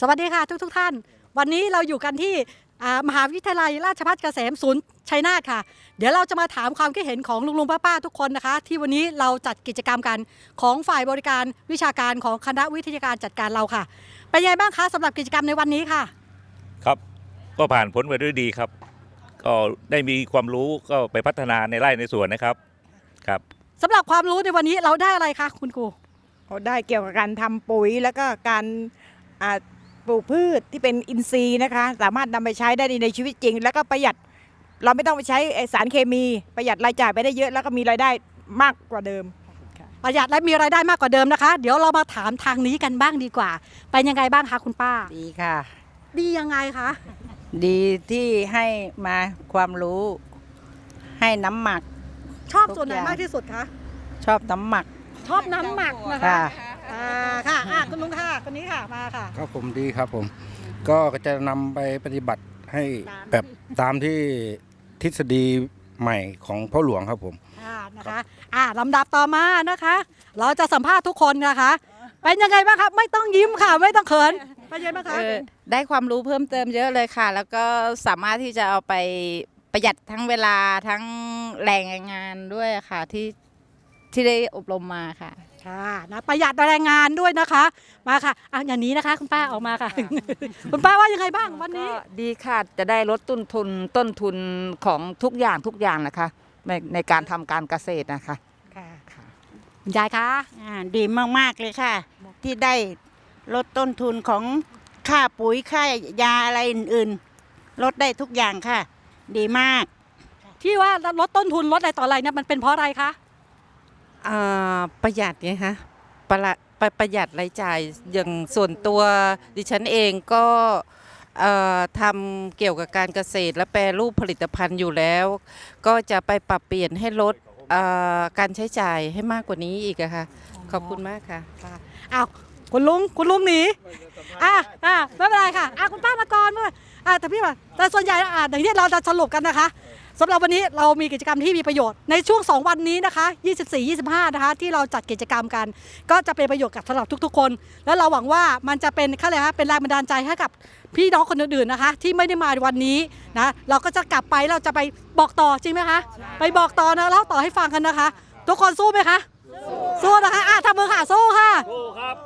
สวัสดีค่ะทุกทุกๆท่าน วันนี้เราอยู่กันที่อ่ามหาวิทยาลัยราชภัฏเกษมศูนย์ชัยนาทค่ะ เดี๋ยวเราจะมาถามความคิดเห็นของลุงลุงป้าป้าๆทุกคนนะคะ ที่วันนี้เราจัดกิจกรรมกันของฝ่ายบริการวิชาการของคณะวิทยาการจัดการเราค่ะ เป็นยังไงบ้างคะสำหรับกิจกรรมในวันนี้ค่ะ ครับก็ผ่านพ้นไปด้วยดีครับ ก็ได้มีความรู้ก็ไปพัฒนาในไร่ในสวนนะครับครับสำหรับความรู้ในวันนี้เราได้อะไรคะคุณครูเขาได้เกี่ยวกับการทำปุ๋ยแล้วก็การอ่า ปลูกพืชที่เป็นอินทรีย์นะคะ สามารถนำไปใช้ได้ในชีวิตจริง แล้วก็ประหยัดเราไม่ต้องไปใช้ไอ้สารเคมีประหยัดรายจ่ายไปได้เยอะแล้วก็มีรายได้มากกว่าเดิม ประหยัดและมีรายได้มากกว่าเดิมนะคะ เดี๋ยวเรามาถามทางนี้กันบ้างดีกว่า เป็นยังไงบ้างคะคุณป้า ดีค่ะ ดียังไงคะ ดีที่ให้มาความรู้ ให้น้ำหมัก ชอบทุกส่วนไหนอย่างมากที่สุดคะ ชอบน้ำหมัก ชอบน้ำหมักนะคะค่ะอ่าค่ะอะคุณลุง ค่ะคนนี้ค่ะมาค่ะ ครับผมดีครับผม ก็จะนำไปปฏิบัติให้ตามแบบตามที่ทฤษฎีใหม่ของพ่อหลวงครับผม อ่านะคะอ่าลำดับต่อมานะคะ เราจะสัมภาษณ์ทุกคนนะคะ เป็นยังไงบ้างครับ ไม่ต้องยิ้มค่ะ ไม่ต้องเขินเป็นยังไงบ้างคะเออได้ความรู้เพิ่มเติมเยอะเลยค่ะ แล้วก็สามารถที่จะเอาไปประหยัดทั้งเวลาทั้งแรงงานด้วยค่ะ ที่ ที่ได้อบรมมาค่ะ ค่ะนะประหยัดแรงงานด้วยนะคะ มาค่ะอะอย่างนี้นะคะ คุณป้าออกมาค่ะ คุณป้าว่ายังไงบ้างวันนี้ก็ดีค่ะจะได้ลดต้นทุนต้นทุนของทุกอย่างทุกอย่างนะคะ ในในการทำการเกษตรนะคะ ค่ะคุณยายคะอ่าดีมาก ๆ เลยค่ะ ที่ได้ลดต้นทุนของค่าปุ๋ยค่ายาอะไรอื่นๆ ลดได้ทุกอย่างค่ะ ดีมาก ที่ว่าลดต้นทุนลดอะไรต่ออะไรเนี่ยมันเป็นเพราะอะไรคะอ่า ประหยัดไงคะประหละประประหยัดรายจ่ายอย่างส่วนตัวดิฉันเองก็เอ่อทำเกี่ยวกับการเกษตรและแปรรูปผลิตภัณฑ์อยู่แล้ว ก็จะไปปรับเปลี่ยนให้ลดเอ่อการใช้จ่ายให้มากกว่านี้อีกอะค่ะ ขอบคุณมากค่ะค่ะอ้าวคุณลุงคุณลุงหนีอะอะไม่เป็นไรค่ะอะคุณป้ามาก่อนเมื่ออะแต่พี่ว่าแต่ส่วนใหญ่อะอย่างที่เราจะสรุปกันนะคะ สำหรับวันนี้เรามีกิจกรรมที่มีประโยชน์ในช่วง 2 วันนี้นะคะ 24 25 นะคะ ที่เราจัดกิจกรรมกัน ก็จะเป็นประโยชน์กับสำหรับทุกๆ คน แล้วเราหวังว่ามันจะเป็นค่าเลยฮะเป็นแรงบันดาลใจให้กับพี่น้องคนอื่นๆนะคะ ที่ไม่ได้มาวันนี้นะเราก็จะกลับไปเราจะไปบอกต่อจริงไหมคะไปบอกต่อนะเล่าต่อให้ฟังกันนะคะ ทุกคนสู้ไหมคะสู้นะคะอะทำมือค่ะสู้ค่ะสู้ครับ